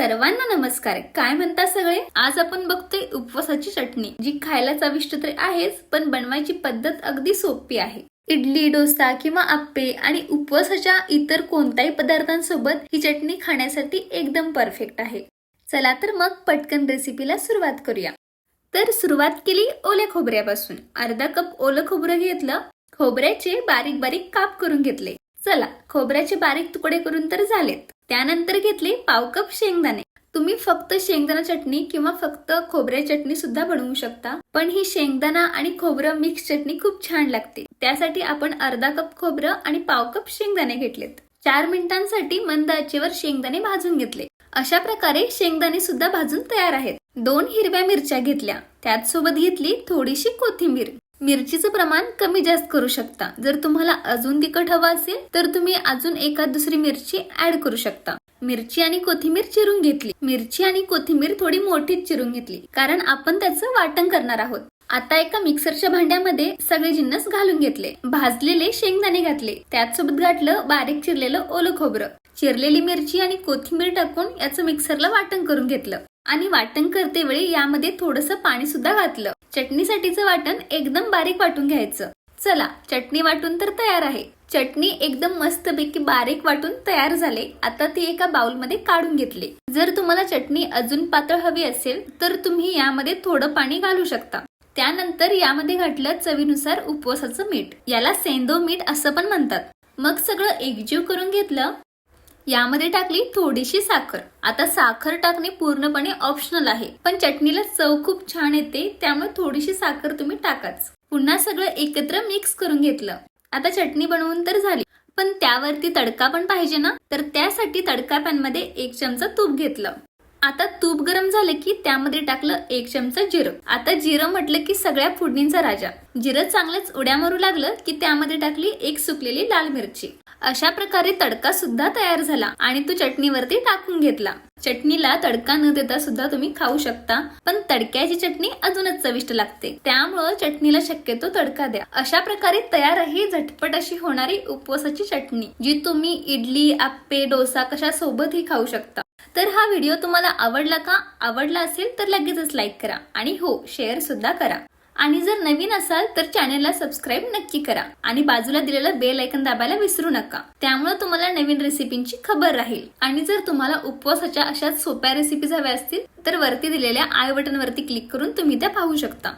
सर्वांना नमस्कार. काय म्हणता सगळे? आज आपण बघतोय उपवासाची चटणी जी खायला चविष्ट तर आहेच पण बनवायची पद्धत अगदी सोपी आहे. इडली डोसा किंवा आप्पे आणि उपवासाच्या इतर कोणत्याही पदार्थांसोबत ही चटणी खाण्यासाठी एकदम परफेक्ट आहे. चला तर मग पटकन रेसिपीला सुरुवात करूया. तर सुरुवात केली ओल्या खोबऱ्यापासून. अर्धा कप ओलं खोबरं घेतलं. खोबऱ्याचे बारीक बारीक काप करून घेतले. चला खोबऱ्याचे बारीक तुकडे करून तर झालेत. त्यानंतर घेतले पाव कप शेंगदाणे. तुम्ही फक्त शेंगदाणा चटणी किंवा फक्त खोबऱ्या चटणी सुद्धा बनवू शकता. पण ही शेंगदाणा आणि खोबरं मिक्स चटणी खूप छान लागते. त्यासाठी आपण अर्धा कप खोबरं आणि पाव कप शेंगदाणे घेतलेत. चार मिनिटांसाठी मंद आचेवर शेंगदाणे भाजून घेतले. अशा प्रकारे शेंगदाणे सुद्धा भाजून तयार आहेत. दोन हिरव्या मिरच्या घेतल्या. त्यात सोबत घेतली थोडीशी कोथिंबीर. मिरचीचं प्रमाण कमी जास्त करू शकता. जर तुम्हाला अजून तिखट हवं असेल तर तुम्ही अजून एखाद दुसरी मिरची ऍड करू शकता. मिरची आणि कोथिंबीर चिरून घेतली. मिरची आणि कोथिंबीर थोडी मोठीच चिरून घेतली कारण आपण त्याचं वाटण करणार आहोत. आता एका मिक्सरच्या भांड्यामध्ये सगळे जिन्नस घालून घेतले. भाजलेले शेंगदाणे घातले. त्याचसोबत घातलं बारीक चिरलेलं ओलं खोबरं. चिरलेली मिरची आणि कोथिंबीर टाकून याचं मिक्सरला वाटण करून घेतलं. आणि वाटण करते वेळी यामध्ये थोडस पाणी सुद्धा घातलं. चटणीसाठीचं वाटण एकदम बारीक वाटून घ्यायचं. चला चटणी वाटून तर तयार आहे. चटणी एकदम मस्तपैकी बारीक वाटून तयार झाले. आता ती एका बाउलमध्ये काढून घेतले. जर तुम्हाला चटणी अजून पातळ हवी असेल तर तुम्ही यामध्ये थोडं पाणी घालू शकता. त्यानंतर यामध्ये घातलं चवीनुसार उपवासाचं मीठ. याला सेंदो मीठ असं पण म्हणतात. मग सगळं एकजीव करून घेतलं यामध्ये टाकली थोडीशी साखर. आता साखर टाकणे पूर्णपणे ऑप्शनल आहे. पण चटणीला चव खूप छान येते त्यामुळे थोडीशी साखर तुम्ही टाकाच. पुन्हा सगळं एकत्र मिक्स करून घेतलं. आता चटणी बनवून तर झाली. पण त्यावरती तडका पण पाहिजे ना? तर त्यासाठी तडका पॅनमध्ये एक चमचा तूप घेतलं. आता तूप गरम झालं की त्यामध्ये टाकलं एक चमचा जिरं. आता जिरं म्हटलं की सगळ्या फुडणींचा राजा. जिरं चांगलंच उड्या मारू लागलं की त्यामध्ये टाकली एक सुकलेली लाल मिरची. अशा प्रकारे तडका सुद्धा तयार झाला आणि तो चटणीवरती टाकून घेतला. चटणीला तडका न देता सुद्धा तुम्ही खाऊ शकता पण तडक्याची चटणी अजूनच चविष्ट लागते. त्यामुळं चटणीला शक्यतो तडका द्या. अशा प्रकारे तयार आहे झटपट अशी होणारी उपवासाची चटणी जी तुम्ही इडली आप्पे डोसा कशा सोबतही खाऊ शकता. तर हा व्हिडिओ तुम्हाला आवडला का? आवडला असेल तर लगेचच लाईक करा आणि हो शेअर सुद्धा करा. आणि जर नवीन असाल तर चॅनेलला सबस्क्राईब नक्की करा आणि बाजूला दिलेलं बेल ऐकन दाबायला विसरू नका. त्यामुळे तुम्हाला नवीन रेसिपींची खबर राहील. आणि जर तुम्हाला उपवासाच्या अशाच सोप्या रेसिपीज हव्या असतील तर वरती दिलेल्या आय बटन वरती क्लिक करून तुम्ही त्या पाहू शकता.